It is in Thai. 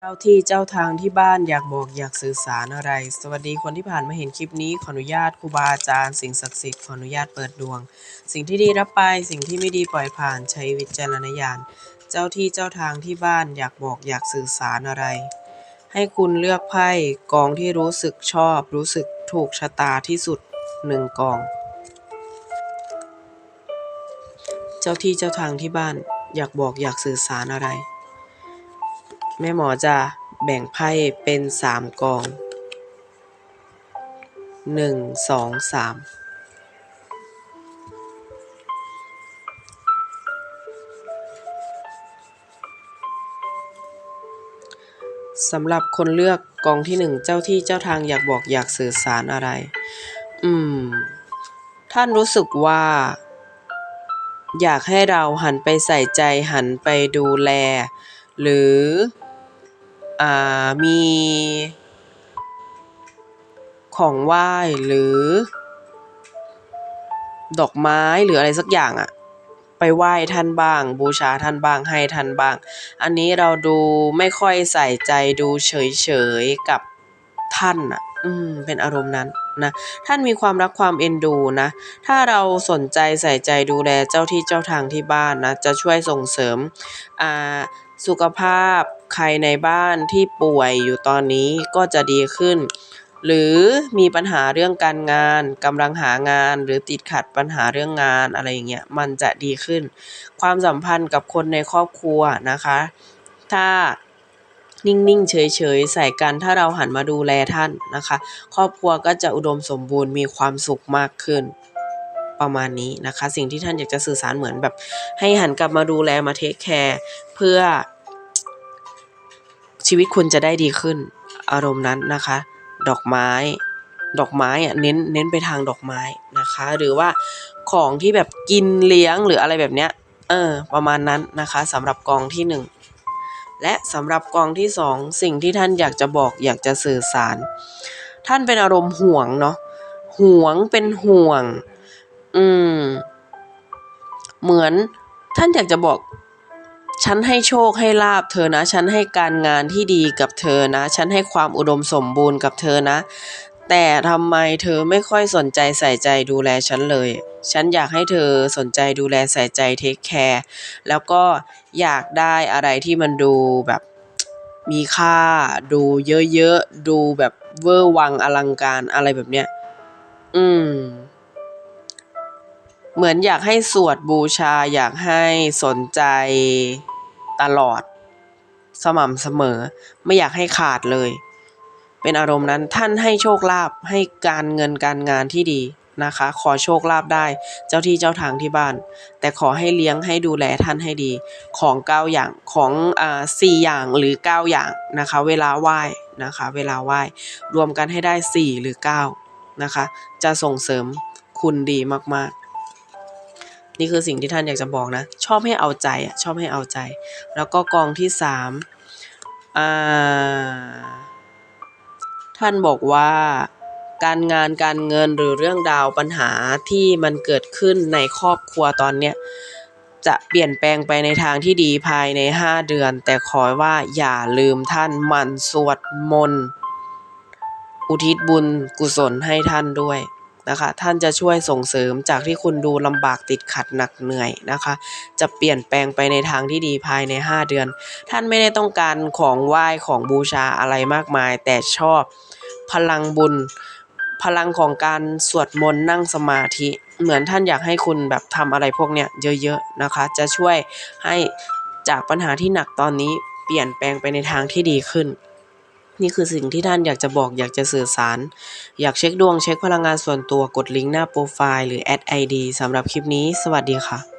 เจ้าที่เจ้าทางที่บ้านอยากบอกอยากสื่อสารอะไร สวัสดีคนที่ผ่านมาเห็นคลิปนี้ ขออนุญาตครูบาอาจารย์ สิ่งศักดิ์สิทธิ์ขออนุญาตเปิดดวง สิ่งที่ดีรับไปสิ่งที่ไม่ดีปล่อยผ่านใช้วิจารณญาณ เจ้าที่เจ้าทางที่บ้านอยากบอกอยากสื่อสารอะไร ให้คุณเลือกไพ่กองที่รู้สึกชอบ รู้สึกถูกชะตาที่สุดหนึ่งกอง เจ้าที่เจ้าทางที่บ้านอยากบอกอยากสื่อสารอะไร แม่หมอจะแบ่งไพ่เป็นสามกองหนึ่งสองสามสำหรับคนเลือกกองที่หนึ่งเจ้าที่เจ้าทางอยากบอกอยากสื่อสารอะไร อืม ท่านรู้สึกว่า อยากให้เราหันไปใส่ใจหันไปดูแล หรือ อ่า มีของไหว้หรือ ดอกไม้หรืออะไรสักอย่างอะไปไหว้ท่านบ้าง บูชาท่านบ้างให้ท่านบ้าง อันนี้เราดูไม่ค่อยใส่ใจดูเฉยๆกับท่านอะอืม เป็นอารมณ์นั้นนะท่านมีความรักความเอ็นดูนะ ถ้าเราสนใจใส่ใจดูแลเจ้าที่เจ้าทางที่บ้านนะ จะช่วยส่งเสริมอ่า สุขภาพใครในบ้านที่ป่วยอยู่ตอนนี้ก็จะดีขึ้น หรือมีปัญหาเรื่องการงานกำลังหางาน หรือติดขัดปัญหาเรื่องงานอะไรอย่างเงี้ยมันจะดีขึ้น ความสัมพันธ์กับคนในครอบครัวนะคะ ถ้านิ่งๆ เฉยๆ ใส่กันถ้าเราหันมาดูแลท่านนะคะ ครอบครัวก็จะอุดมสมบูรณ์มีความสุขมากขึ้น ประมาณนี้นะคะ สิ่งที่ท่านอยากจะสื่อสารเหมือนแบบ ให้หันกลับมาดูแลมาเทคแคร์เพื่อ ชีวิตคุณจะได้ดีขึ้น อารมณ์นั้นนะคะ ดอกไม้ ดอกไม้อะเน้นเน้นไปทางดอกไม้นะคะ หรือว่าของที่แบบกินเลี้ยงหรืออะไรแบบเนี้ยเออ ประมาณนั้นนะคะสำหรับกองที่หนึ่งและสำหรับกองที่สองสิ่งที่ท่านอยากจะบอกอยากจะสื่อสาร ท่านเป็นอารมณ์ห่วงเนาะห่วงเป็นห่วง อืม เหมือนท่านอยากจะบอก ฉันให้โชคให้ลาบเธอนะ ฉันให้การงานที่ดีกับเธอนะ ฉันให้ความอุดมสมบูรณ์กับเธอนะ แต่ทำไมเธอไม่ค่อยสนใจใส่ใจดูแลฉันเลย ฉันอยากให้เธอสนใจดูแลใส่ใจเทคแคร์แล้วก็อยากได้อะไรที่มันดูแบบมีค่า ดูเยอะๆ ดูแบบเวอร์วังอลังการอะไรแบบเนี้ย อืม เหมือนอยากให้สวดบูชาอยากให้สนใจตลอด สม่ำเสมอ ไม่อยากให้ขาดเลย เป็นอารมณ์นั้นท่านให้โชคลาภให้การเงินการงานที่ดีนะคะ ขอโชคลาภได้เจ้าที่เจ้าทางที่บ้าน แต่ขอให้เลี้ยงให้ดูแลท่านให้ดี ของเก้าอย่างของอ่าสี่อย่างหรือเก้าอย่างนะคะ เวลาไหว้นะคะ เวลาไหว้รวมกันให้ได้สี่หรือเก้านะคะ จะส่งเสริมคุณดีมากๆ นี่คือสิ่งที่ท่านอยากจะบอกนะ ชอบให้เอาใจอะชอบให้เอาใจ แล้วก็กองที่สามท่านบอกว่าการงานการเงินหรือเรื่องราวปัญหาที่มันเกิดขึ้นในครอบครัวตอนเนี้ยจะเปลี่ยนแปลงไปในทางที่ดีภายใน 5 เดือน แต่ขอว่าอย่าลืมท่านหมั่นสวดมนต์อุทิศบุญกุศลให้ท่านด้วย นะคะ ท่านจะช่วยส่งเสริมจากที่คุณดูลำบากติดขัดหนักเหนื่อยนะคะ จะเปลี่ยนแปลงไปในทางที่ดีภายใน 5 เดือน ท่านไม่ได้ต้องการของไหว้ของบูชาอะไรมากมาย แต่ชอบพลังบุญ พลังของการสวดมนต์นั่งสมาธิ เหมือนท่านอยากให้คุณแบบทำอะไรพวกเนี้ยเยอะๆนะคะ จะช่วยให้จากปัญหาที่หนักตอนนี้เปลี่ยนแปลงไปในทางที่ดีขึ้น นี่คือสิ่งที่ท่านอยากจะบอกอยากจะสื่อสาร อยากเช็คดวงเช็คพลังงานส่วนตัวกดลิงก์หน้าโปรไฟล์หรือแอดไอดีสำหรับคลิปนี้ สวัสดีค่ะ